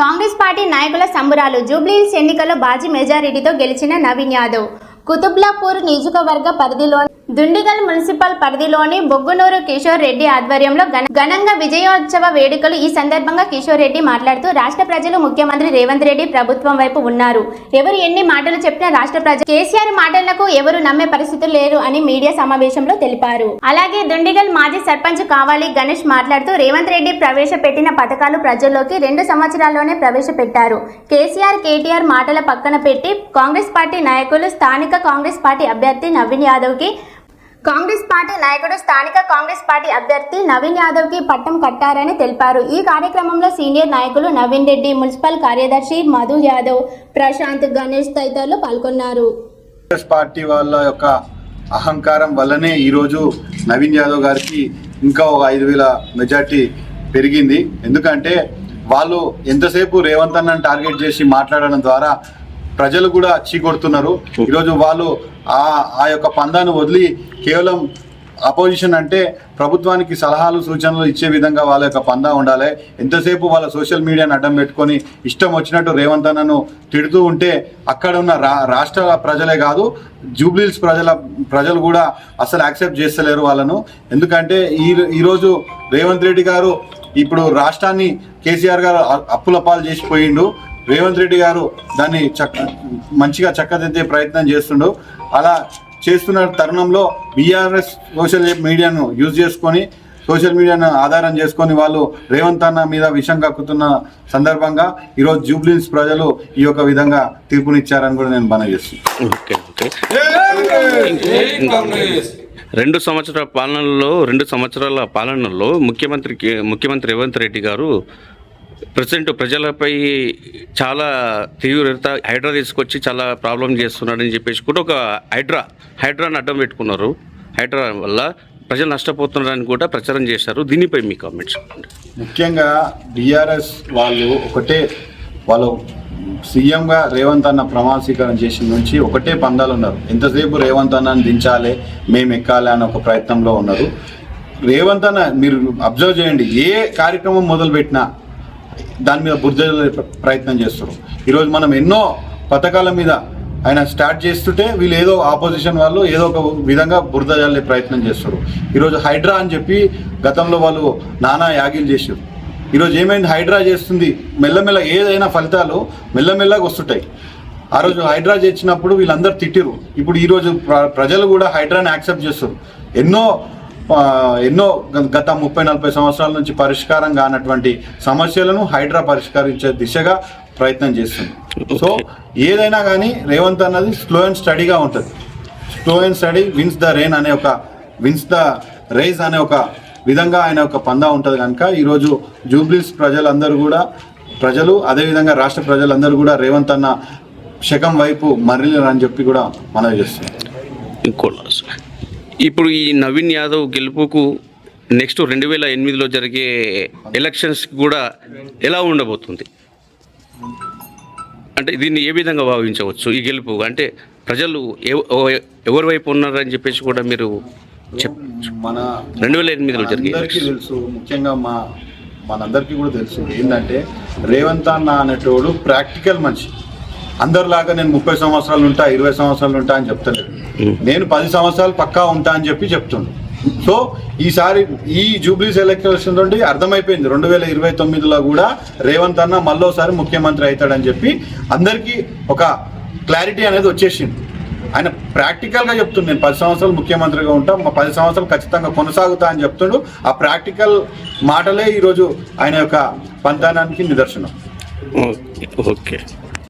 Congress party నాయకుల సంబురాలు. జూబ్లీహిల్స్ ఎన్నికల్లో బాజీ మెజారిటీతో గెలిచిన నవీన్ యాదవ్. కుతుబ్లాపూర్ నియోజకవర్గ పరిధిలోని దుండిగల్ మున్సిపల్ పరిధిలోని బొగ్గునూరు కిషోర్ రెడ్డి ఆధ్వర్యంలో ఘనంగా విజయోత్సవ వేడుకలు ఈ సందర్భంగా కిషోర్ రెడ్డి మాట్లాడుతూ రాష్ట్ర ప్రజలు ముఖ్యమంత్రి రేవంత్ రెడ్డి ప్రభుత్వం వైపు ఉన్నారు. ఎవరు ఎన్ని మాటలు చెప్పినా రాష్ట్ర ప్రజలు కేసీఆర్ మాటలకు ఎవరు నమ్మే పరిస్థితులు లేరు అని మీడియా సమావేశంలో తెలిపారు. అలాగే దుండిగల్ మాజీ సర్పంచ్ కావాలి గణేష్ మాట్లాడుతూ రేవంత్ రెడ్డి ప్రవేశపెట్టిన పథకాలు ప్రజల్లోకి రెండు సంవత్సరాల్లోనే ప్రవేశపెట్టారు. కేసీఆర్ కేటీఆర్ మాటల పక్కన పెట్టి కాంగ్రెస్ పార్టీ నాయకులు స్థానిక కాంగ్రెస్ పార్టీ అభ్యర్థి నవీన్ యాదవ్కి కాంగ్రెస్ పార్టీ నాయకుడు స్థానిక కాంగ్రెస్ పార్టీ అభ్యర్థి నవీన్ యాదవ్కి పట్టం కట్టారని తెలిపారు. ఈ కార్యక్రమంలో సీనియర్ నాయకులు నవీన్ రెడ్డి మున్సిపల్ కార్యదర్శి మధు యాదవ్ ప్రశాంత్ గణేష్ తదితరులు పాల్గొన్నారు. కాంగ్రెస్ పార్టీ వాళ్ళ యొక్క అహంకారం వల్లనే ఈరోజు నవీన్ యాదవ్ గారికి ఇంకా ఒక ఐదు వేల మెజార్టీ పెరిగింది. ఎందుకంటే వాళ్ళు ఎంతసేపు రేవంత్ అన్నని టార్గెట్ చేసి మాట్లాడడం ద్వారా ప్రజలు కూడా చీకొడుతున్నారు ఈరోజు వాళ్ళు ఆ ఆ యొక్క పందాను వదిలి కేవలం అపోజిషన్ అంటే ప్రభుత్వానికి సలహాలు సూచనలు ఇచ్చే విధంగా వాళ్ళ యొక్క పందా ఉండాలి. ఎంతసేపు వాళ్ళ సోషల్ మీడియాని అడ్డం పెట్టుకొని ఇష్టం వచ్చినట్టు రేవంత్ అన్నను తిడుతూ ఉంటే అక్కడ ఉన్న రా రాష్ట్ర ప్రజలే కాదు జూబ్లీల్స్ ప్రజల ప్రజలు కూడా అసలు యాక్సెప్ట్ చేస్తలేరు వాళ్ళను. ఎందుకంటే ఈ ఈరోజు రేవంత్ రెడ్డి గారు ఇప్పుడు రాష్ట్రాన్ని కేసీఆర్ గారు అప్పుల పాలు చేసిపోయిండు. రేవంత్ రెడ్డి గారు దాన్ని చక్క మంచిగా చక్కదిద్దే ప్రయత్నం చేస్తుండు. అలా చేస్తున్న తరుణంలో బీఆర్ఎస్ సోషల్ మీడియాను యూజ్ చేసుకొని సోషల్ మీడియాను ఆధారం చేసుకొని వాళ్ళు రేవంత్ అన్న మీద విషం కక్కుతున్న సందర్భంగా ఈరోజు జూబ్లీన్స్ ప్రజలు ఈ యొక్క విధంగా తీర్పునిచ్చారని కూడా నేను బన చేస్తున్నాను రెండు సంవత్సరాల పాలనలో రెండు సంవత్సరాల పాలనలో ముఖ్యమంత్రికి ముఖ్యమంత్రి రేవంత్ రెడ్డి గారు ప్రజెంట్ ప్రజలపై చాలా తీవ్రత హైడ్రా తీసుకొచ్చి చాలా ప్రాబ్లం చేస్తున్నాడని చెప్పేసి కూడా ఒక హైడ్రా హైడ్రాని అడ్డం పెట్టుకున్నారు. హైడ్రా వల్ల ప్రజలు నష్టపోతున్నారని కూడా ప్రచారం చేశారు. దీనిపై మీ కామెంట్స్ ముఖ్యంగా బీఆర్ఎస్ వాళ్ళు ఒకటే వాళ్ళు సీఎంగా రేవంత్ అన్న ప్రమాణ స్వీకారం చేసిన నుంచి ఒకటే పందాలు ఉన్నారు. ఎంతసేపు రేవంత్ అన్నని దించాలి మేము ఎక్కాలి అన్న ఒక ప్రయత్నంలో ఉన్నారు. రేవంత్ అన్న మీరు అబ్జర్వ్ చేయండి ఏ కార్యక్రమం మొదలుపెట్టినా దాని మీద బుర్జలే ప్ర- ప్రయత్నం చేస్తారు ఈరోజు మనం ఎన్నో పథకాల మీద ఆయన స్టార్ట్ చేస్తుంటే వీళ్ళు ఏదో ఆపోజిషన్ వాళ్ళు ఏదో ఒక విధంగా బురద చల్లే ప్రయత్నం చేస్తారు ఈరోజు హైడ్రా అని చెప్పి గతంలో వాళ్ళు నానా యాగిలు చేశారు ఈరోజు ఏమైంది? హైడ్రా చేస్తుంది. మెల్లమెల్ల ఏదైనా ఫలితాలు మెల్లమెల్లగా వస్తుంటాయి. ఆ రోజు హైడ్రా చేసినప్పుడు వీళ్ళందరూ తిట్టిరు ఇప్పుడు ఈరోజు ప్ర- ప్రజలు కూడా హైడ్రాని యాక్సెప్ట్ చేస్తారు ఎన్నో ఎన్నో గత ముప్పై నలభై సంవత్సరాల నుంచి పరిష్కారం కానటువంటి సమస్యలను హైడ్రా పరిష్కరించే దిశగా ప్రయత్నం చేస్తుంది. సో ఏదైనా కానీ రేవంత్ అన్నది స్లో అండ్ స్టడీగా ఉంటుంది. Slow and steady wins the race అనే ఒక విన్స్ ద రైజ్ అనే ఒక విధంగా ఆయన ఒక పందా ఉంటుంది కనుక ఈరోజు జూబ్లీస్ ప్రజలందరూ కూడా ప్రజలు అదేవిధంగా రాష్ట్ర ప్రజలందరూ కూడా రేవంత్ అన్న శకం వైపు మరలిరని చెప్పి కూడా మనవి చేస్తున్నారు. ఇంకో. ఇప్పుడు ఈ నవీన్ యాదవ్ గెలుపుకు నెక్స్ట్ రెండు వేల ఎనిమిదిలో జరిగే ఎలక్షన్స్ కూడా ఎలా ఉండబోతుంది? అంటే దీన్ని ఏ విధంగా భావించవచ్చు ఈ గెలుపు? అంటే ప్రజలు ఎవ- ఎవ- ఎవరి వైపు ఉన్నారని చెప్పేసి కూడా మీరు మన రెండు వేల ఎనిమిదిలో జరిగే తెలుసు ముఖ్యంగా మా మనందరికీ కూడా తెలుసు ఏంటంటే రేవంత్ అన్న అనేటోడు ప్రాక్టికల్ మనిషి. అందరిలాగా నేను ముప్పై సంవత్సరాలు ఉంటా ఇరవై సంవత్సరాలు ఉంటా అని చెప్తలేదు నేను పది సంవత్సరాలు పక్కా ఉంటా అని చెప్పి చెప్తుండు. సో ఈసారి ఈ జూబ్లీస్ ఎలక్షన్ నుండి అర్థమైపోయింది. రెండు వేల ఇరవై తొమ్మిదిలో కూడా రేవంత్ అన్న మళ్ళోసారి ముఖ్యమంత్రి అవుతాడని చెప్పి అందరికీ ఒక క్లారిటీ అనేది వచ్చేసింది. ఆయన ప్రాక్టికల్గా చెప్తుండు నేను పది సంవత్సరాలు ముఖ్యమంత్రిగా ఉంటా మా పది సంవత్సరాలు ఖచ్చితంగా కొనసాగుతా అని చెప్తుండు. ఆ ప్రాక్టికల్ మాటలే ఈరోజు ఆయన యొక్క పంతానానికి నిదర్శనం. Okay okay.